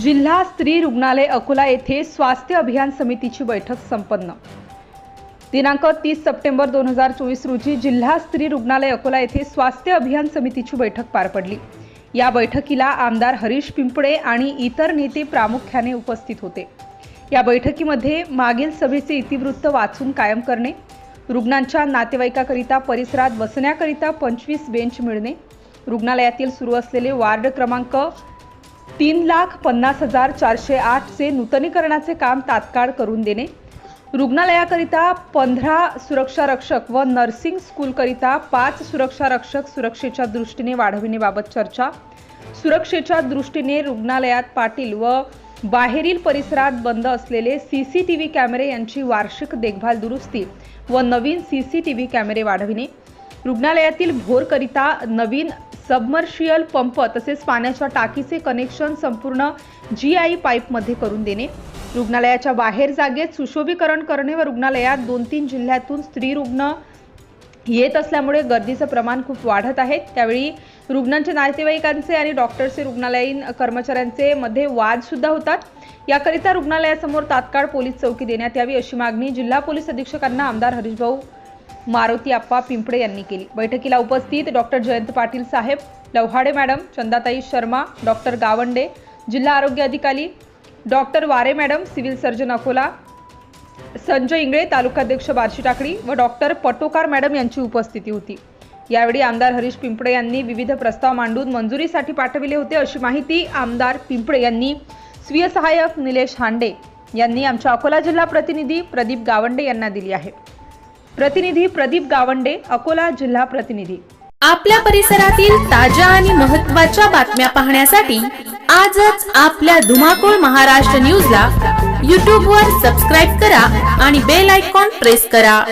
जिल्हा स्त्री रुग्णालय अकोला येथे स्वास्थ्य अभियान समितीची बैठक संपन्न. दिनांक तीस सप्टेंबर दोन हजार चोवीस रोजी जिल्हा स्त्री रुग्णालय अकोला येथे स्वास्थ्य अभियान समितीची बैठक पार पडली. या बैठकीला आमदार हरीश पिंपळे आणि इतर नेते प्रामुख्याने उपस्थित होते. या बैठकीमध्ये मागील सभेचे इतिवृत्त वाचून कायम करणे रुग्णांच्या नातेवाईकाकरिता परिसरात बसण्याकरिता पंचवीस बेंच मिळणे रुग्णालयातील सुरू असलेले वार्ड क्रमांक तीन लाख पन्नास हजार चारशे आठचे नूतनीकरणाचे काम तात्काळ करून देणे. रुग्णालयाकरिता पंधरा सुरक्षा रक्षक व नर्सिंग स्कूलकरिता पाच सुरक्षा रक्षक सुरक्षेच्या दृष्टीने वाढविण्याबाबत चर्चा. सुरक्षेच्या दृष्टीने रुग्णालयात पाटील व बाहेरील परिसरात बंद असलेले सी सी टी व्ही कॅमेरे यांची वार्षिक देखभाल दुरुस्ती व नवीन सी सी टी व्ही कॅमेरे वाढविणे. रुग्णालयातील भोरकरिता नवीन सबमर्शियल पंप तसेच पाण्याच्या टाकीचे कनेक्शन संपूर्ण जी आय पाईपमध्ये करून देणे. रुग्णालयाच्या बाहेर जागेत सुशोभीकरण करणे व रुग्णालयात दोन तीन जिल्ह्यातून स्त्री रुग्ण येत असल्यामुळे गर्दीचं प्रमाण खूप वाढत आहे. त्यावेळी रुग्णांचे नातेवाईकांचे आणि डॉक्टरचे रुग्णालयीन कर्मचाऱ्यांचे मध्ये वादसुद्धा होतात. याकरिता रुग्णालयासमोर तात्काळ पोलीस चौकी देण्यात यावी अशी मागणी जिल्हा पोलीस अधीक्षकांना आमदार हरीशभाऊ मारुती आप्पा पिंपळे यांनी केली. बैठकीला उपस्थित डॉक्टर जयंत पाटील साहेब लव्हाडे मॅडम चंदाताई शर्मा डॉक्टर गावंडे जिल्हा आरोग्य अधिकारी doctor Ware madam civil surgeon Akola Sanjay Ingale तालुकाध्यक्ष बार्शी टाकळी व डॉक्टर पटोकार मॅडम यांची उपस्थिती होती. यावेळी आमदार हरीश पिंपळे यांनी विविध प्रस्ताव मांडून मंजुरीसाठी पाठविले होते अशी माहिती आमदार पिंपळे यांनी. स्वीय सहाय्यक निलेश हांडे यांनी आमच्या अकोला जिल्हा प्रतिनिधी प्रदीप गावंडे यांना दिली आहे. प्रतिनिधी प्रदीप गावंडे अकोला जिल्हा प्रतिनिधी. आपल्या परिसरातील ताज्या आणि महत्त्वाच्या बातम्या पाहण्यासाठी आजच आपल्या धुमाकूळ महाराष्ट्र न्यूजला यूट्यूबवर सबस्क्राईब करा आणि बेल आयकॉन प्रेस करा.